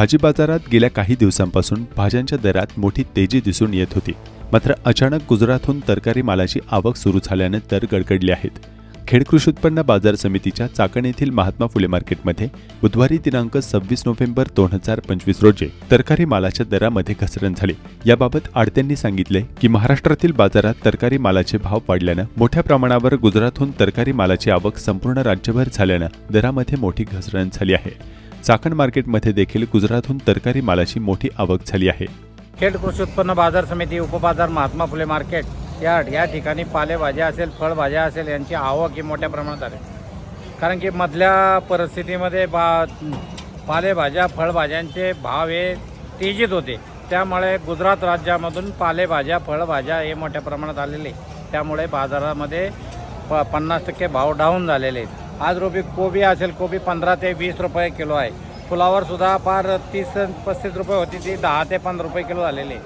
भाजी बाजारात गेल्या काही दिवसांपासून भाज्यांच्या दरात मोठी तेजी दिसून येत होती. मात्र अचानक गुजरातहून तरकारी मालाची आवक सुरू झाल्यानं दर गडगडले आहेत. खेड कृषी उत्पन्न बाजार समितीच्या चाकण येथील महात्मा फुले मार्केटमध्ये बुधवारी दिनांक सव्वीस नोव्हेंबर दोन हजार पंचवीस रोजी तरकारी मालाच्या दरामध्ये घसरण झाली. याबाबत आडत्यांनी सांगितले की महाराष्ट्रातील बाजारात तरकारी मालाचे भाव वाढल्यानं मोठ्या प्रमाणावर गुजरातहून तरकारी मालाची आवक संपूर्ण राज्यभर झाल्यानं दरामध्ये मोठी घसरण झाली आहे. चाकण मार्केटमध्ये देखील गुजरातहून तरकारी मालाची मोठी आवक झाली आहे. खेड कृषी उत्पन्न बाजार समिती उपबाजार महात्मा फुले मार्केट यार्ड या ठिकाणी पालेभाज्या असेल फळभाज्या असेल यांची आवक ही मोठ्या प्रमाणात आहे. कारण की मधल्या परिस्थितीमध्ये बा पालेभाज्या फळभाज्यांचे भाव हे तेजीत होते. त्यामुळे गुजरात राज्यामधून पालेभाज्या फळभाज्या हे मोठ्या प्रमाणात आलेले. त्यामुळे बाजारामध्ये प पन्नास टक्के भाव डाऊन झालेले आहेत. आज रोबी कोबी असेल कोबी पंधरा ते वीस रुपये किलो आहे. फुलावरसुद्धा फार तीस पस्तीस रुपये होती ती दहा ते पंधरा रुपये किलो झालेली.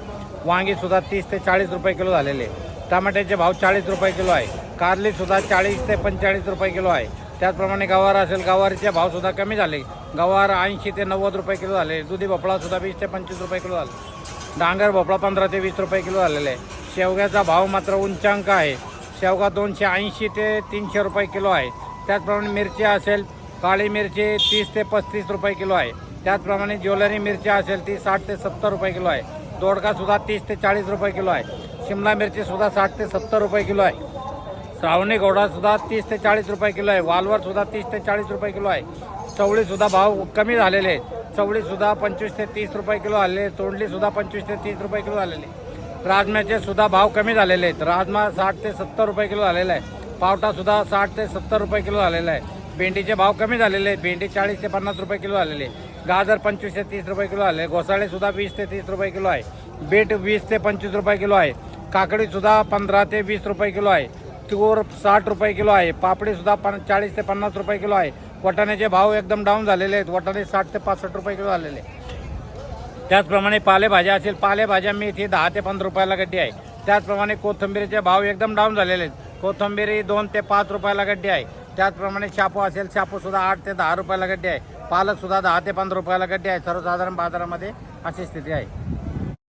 वांगीसुद्धा तीस ते चाळीस रुपये किलो झालेले. टमाट्याचे भाव चाळीस रुपये किलो आहे. कारलीसुद्धा चाळीस ते पंचेचाळीस रुपये किलो आहे. त्याचप्रमाणे गवार असेल गवारीचे भावसुद्धा कमी झाले. गवार ऐंशी ते नव्वद रुपये किलो झाले. दुधी भोपळासुद्धा वीस ते पंचवीस रुपये किलो झाले. डांगर भोपळा पंधरा ते वीस रुपये किलो झालेले. आहे शेवग्याचा भाव मात्र उंचांक आहे. शेवगा दोनशे ऐंशी ते तीनशे रुपये किलो आहे. त्याचप्रमाणे मिरची असेल काळी मिरची तीस ते पस्तीस रुपये किलो आहे. त्याचप्रमाणे ज्वेलरी मिरची असेल ती साठ ते सत्तर रुपये किलो आहे. दोडकासुद्धा तीस ते चाळीस रुपये किलो आहे. शिमला मिरचीसुद्धा साठ ते सत्तर रुपये किलो आहे. श्रावणी घोडासुद्धा तीस ते चाळीस रुपये किलो आहे. वालवरसुद्धा तीस ते चाळीस रुपये किलो आहे. चवळीसुद्धा भाव कमी झालेले आहेत. चवळीसुद्धा पंचवीस ते तीस रुपये किलो आलेले तोंडलीसुद्धा पंचवीस ते तीस रुपये किलो आलेले राजम्याचे सुद्धा भाव कमी झालेले आहेत. राजमा साठ ते सत्तर रुपये किलो झालेला आहे. पावटासुद्धा साठ ते सत्तर रुपये किलो झालेला आहे. भेंडीचे भाव कमी झालेले आहेत. भेंडी चाळीस ते पन्नास रुपये किलो झालेले आहे. गाजर पंचवीस ते तीस रुपये किलो आले घोसाळेसुद्धा वीस ते तीस रुपये किलो आहे. बीट वीस ते पंचवीस रुपये किलो आहे. काकडीसुद्धा पंधरा ते वीस रुपये किलो आहे. तूर साठ रुपये किलो आहे. पापडीसुद्धा पन चाळीस ते पन्नास रुपये किलो आहे. वाटाण्याचे भाव एकदम डाऊन झालेले आहेत. वटाणे साठ ते पासष्ट रुपये किलो झालेले त्याचप्रमाणे पालेभाज्या असेल. पालेभाज्या मी इथे दहा ते पंधरा रुपयाला गड्डी आहे. त्याचप्रमाणे कोथिंबीरीचे भाव एकदम डाऊन झालेले आहेत. कोथिंबीरी दोन ते पाच रुपयाला गड्डी आहे. त्याचप्रमाणे शापू असेल शापूसुद्धा आठ ते दहा रुपयाला गड्डी आहे. पालकसुद्धा दहा ते पंधरा रुपयाला गड्डी आहे. सर्वसाधारण बाजारामध्ये अशी स्थिती आहे.